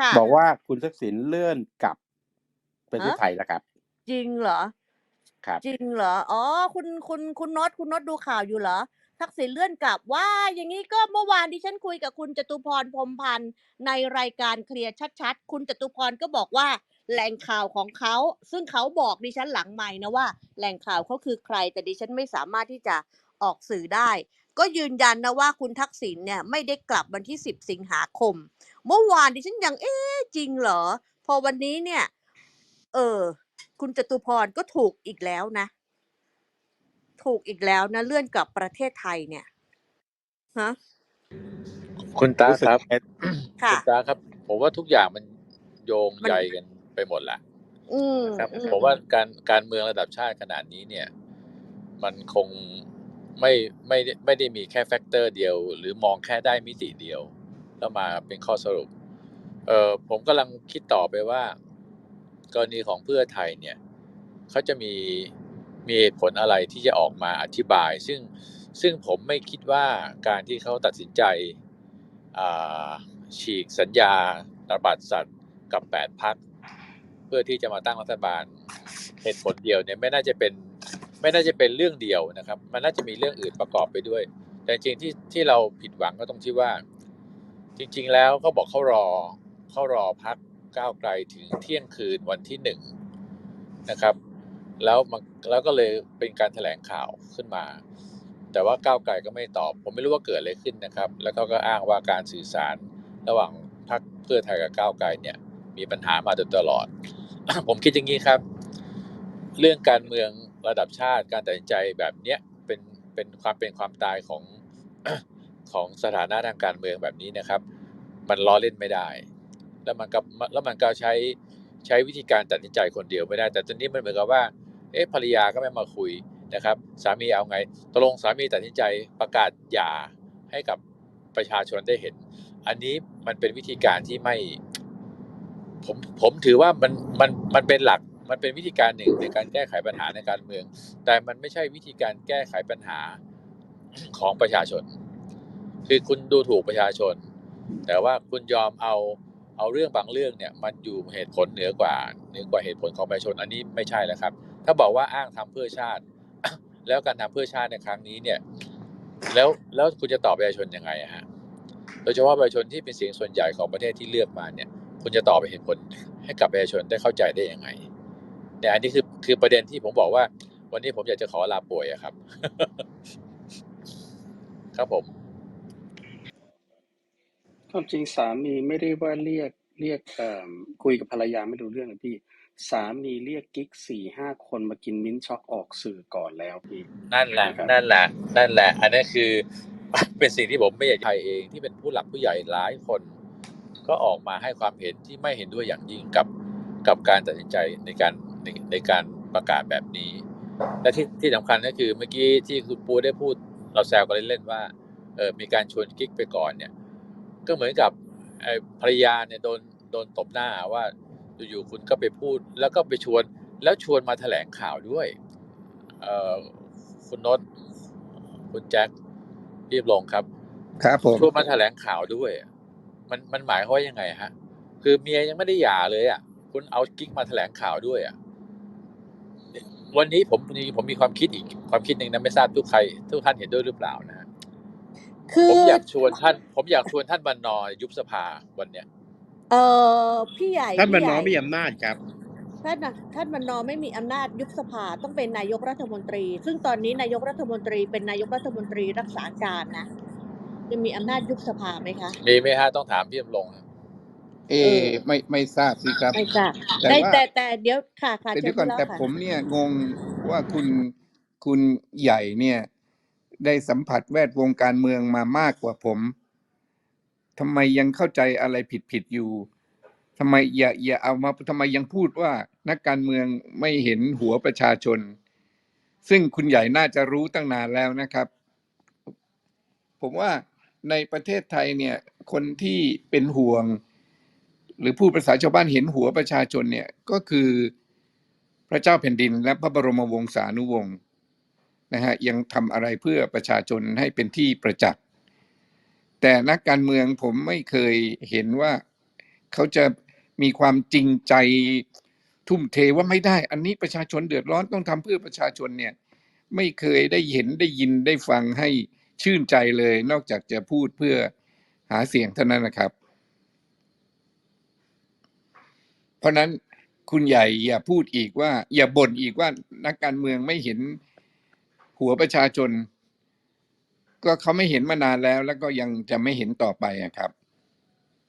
ค่ะ บอกว่าคุณทักษิณเลื่อนกลับประเทศฮะไทยแล้วครับ จริงเหรอ ครับ จริงเหรอ อ๋อ คุณ คุณ คุณโน็อตคุณโน็อตดูข่าวอยู่เหรอ ทักษิณเลื่อนกลับว่า อย่างนี้ก็เมื่อวานที่ฉันคุยกับคุณจตุพรพรหมพันธ์ในรายการเคลียร์ชัดๆ คุณจตุพรก็บอกว่าแหล่งข่าวของเขา ซึ่งเขาบอกดิฉันหลังใหม่นะว่า แหล่งข่าวเขาคือใคร แต่ดิฉันไม่สามารถที่จะออกสื่อได้ ก็ยืนยันนะว่าคุณทักษิณเนี่ยไม่ได้กลับวันที่ 10 สิงหาคม เมื่อวานดิฉันยังเอ๊ะจริงเหรอ พอวันนี้เนี่ย เออ คุณจตุพรก็ถูกอีกแล้วนะ ถูกอีกแล้วนะเลื่อนกลับประเทศไทยเนี่ยฮะ คุณตารู้สึกครับไงค่ะ คุณตาครับ ผมว่าทุกอย่างมันโยงมันใยกันไปหมดแหละอืมนะครับอืผมว่าการการเมืองระดับชาติขนาดนี้เนี่ย มันคง ไม่ไม่ได้ไม่ได้มีแค่แฟกเตอร์เดียว หรือมองแค่ได้มิติเดียว แล้วมาเป็นข้อสรุปเออผมกำลังคิดต่อไปว่า กรณีของเพื่อไทยเนี่ยเขาจะมีมีเหตุผลอะไรที่จะออกมาอธิบาย ซึ่งซึ่งผมไม่คิดว่าการที่เขาตัดสินใจฉีกสัญญาระบาดสัตว์กับแปดพัก เพื่อที่จะมาตั้งรัฐบาลเหตุผลเดียวเนี่ยไม่น่าจะเป็น ไม่น่าจะเป็นเรื่องเดียวนะครับ มันน่าจะมีเรื่องอื่นประกอบไปด้วย แต่จริงที่ที่เราผิดหวังก็ตรงที่ว่า จริง ๆ แล้วเขาบอกเขารอเขารอพักก้าวไกลถึงเที่ยงคืนวันที่หนึ่งนะครับ แล้วมันแล้วก็เลยเป็นการแถลงข่าวขึ้นมา แต่ว่าก้าวไกลก็ไม่ตอบ ผมไม่รู้ว่าเกิดอะไรขึ้นนะครับ แล้วเขาก็อ้างว่าการสื่อสารระหว่างพรรคเพื่อไทยกับก้าวไกลเนี่ย มีปัญหามาโดยตลอด ผมคิดอย่างนี้ครับ เรื่องการเมือง ระดับชาติการตัดสินใจแบบเนี้ยเป็นเป็นความเป็นความตายของของสถานะทางการเมืองแบบนี้นะครับ มันล้อเล่นไม่ได้ แล้วมันก็แล้วมันก็ใช้ใช้วิธีการตัดสินใจคนเดียวไม่ได้ แต่ตอนนี้มันเหมือนกับว่า เอ๊ะภรรยาก็ไม่มาคุยนะครับ สามีเอาไงตกลงสามีตัดสินใจประกาศหย่าให้กับประชาชนได้เห็น อันนี้มันเป็นวิธีการที่ไม่ ผมผมถือว่ามันมันมันเป็นหลัก มันเป็นวิธีการหนึ่งในการแก้ไขปัญหาในการเมือง แต่มันไม่ใช่วิธีการแก้ไขปัญหาของประชาชน คือคุณดูถูกประชาชน แต่ว่าคุณยอมเอาเอาเรื่องบางเรื่องเนี่ย มันอยู่เหตุผลเหนือกว่าเหนือกว่าเหตุผลของประชาชนอันนี้ไม่ใช่แล้วครับ ถ้าบอกว่าอ้างทำเพื่อชาติ แล้วการทำเพื่อชาติในครั้งนี้เนี่ย แล้วแล้วคุณจะตอบประชาชนยังไงฮะโดยเฉพาะประชาชนที่เป็นเสียงส่วนใหญ่ของประเทศที่เลือกมาเนี่ย คุณจะตอบไปเหตุผลให้กับประชาชนได้เข้าใจได้ยังไง เนี่ยอันนี้คือคือประเด็นที่ผมบอกว่า วันนี้ผมอยากจะขอลาป่วยอะครับ ครับผมความจริงสามีไม่ได้ว่าเรียกเรียกเอ่อคุยกับภรรยาไม่รู้เรื่องนะพี่ สามีเรียกกิ๊กสี่ห้าคนมากินมิ้นท์ช็อกออกสื่อก่อนแล้วพี่ นั่นแหละนะครับนั่นแหละนั่นแหละ อันนั้นคือเป็นสิ่งที่ผมไม่อยากใครเองที่เป็นผู้หลักผู้ใหญ่หลายคน ก็ออกมาให้ความเห็นที่ไม่เห็นด้วยอย่างยิ่งกับกับการตัดสินใจในการ ในในการประกาศแบบนี้ และที่ที่สำคัญก็คือเมื่อกี้ที่คุณปูได้พูดเราแซวกันเล่นๆว่าเออมีการชวนกิ๊กไปก่อนเนี่ย ก็เหมือนกับไอ้ภรรยาเนี่ยโดนโดนตบหน้าว่าอยู่ๆคุณก็ไปพูด แล้วก็ไปชวนแล้วชวนมาแถลงข่าวด้วยเอ่อคุณนศคุณแจ็ครีบลงครับ ครับผมชวนมาแถลงข่าวด้วยอะมันมันหมายความว่ายังไงฮะ คือเมียยังไม่ได้หย่าเลยอะ คุณเอากิ๊กมาแถลงข่าวด้วยอะ วันนี้ผมมีผมมีความคิดอีกความคิดหนึ่งนะไม่ทราบทุกใคร ทุกท่านเห็นด้วยหรือเปล่านะฮะคือผมอยากชวนท่าน ผมอยากชวนท่านบรรนอยุบสภาวันเนี้ยเออพี่ใหญ่ท่านบรรพี่นใหอญ่มีอำนาจครับท่านน่ะท่านบรรนอไม่มีอำนาจยุบสภาต้องเป็นนายกรัฐมนตรี ซึ่งตอนนี้นายกรัฐมนตรีเป็นนายกรัฐมนตรีรักษาการนะจะมีอำนาจยุบสภาไหมคะมีไหมฮะต้องถามพี่ดำรงฮะเอ เออ ไม่ไม่ทราบสิครับ ไม่ทราบแต่ได้ว่า แต่แต่เดี๋ยวค่ะค่ะแต่เชิเดี๋ญยวก่อนพี่เล่าแต่ค่ะผมเนี่ยงงว่าคุณคุณใหญ่เนี่ย ได้สัมผัสแวดวงการเมืองมามากกว่าผมทำไมยังเข้าใจอะไรผิดผิดๆอยู่ทำไมอย่าอย่าเอามาทำไมยังพูดว่า นักการเมืองไม่เห็นหัวประชาชน ซึ่งคุณใหญ่น่าจะรู้ตั้งนานแล้วนะครับ ผมว่าในประเทศไทยเนี่ย คนที่เป็นห่วง หรือผู้ภาษาชาวบ้านเห็นหัวประชาชนเนี่ยก็คือพระเจ้าแผ่นดินและพระบรมวงศานุวงศ์นะฮะยังทำอะไรเพื่อประชาชนให้เป็นที่ประจักษ์แต่นักการเมืองผมไม่เคยเห็นว่าเขาจะมีความจริงใจทุ่มเทว่าไม่ได้ อันนี้ประชาชนเดือดร้อนต้องทำเพื่อประชาชนเนี่ยไม่เคยได้เห็นได้ยินได้ฟังให้ชื่นใจเลย นอกจากจะพูดเพื่อหาเสียงเท่านั้นนะครับ เพราะนั้นคุณใหญ่อย่าพูดอีกว่า อย่าบ่นอีกว่านักการเมืองไม่เห็นหัวประชาชน ก็เขาไม่เห็นมานานแล้ว แล้วก็ยังจะไม่เห็นต่อไปอะครับ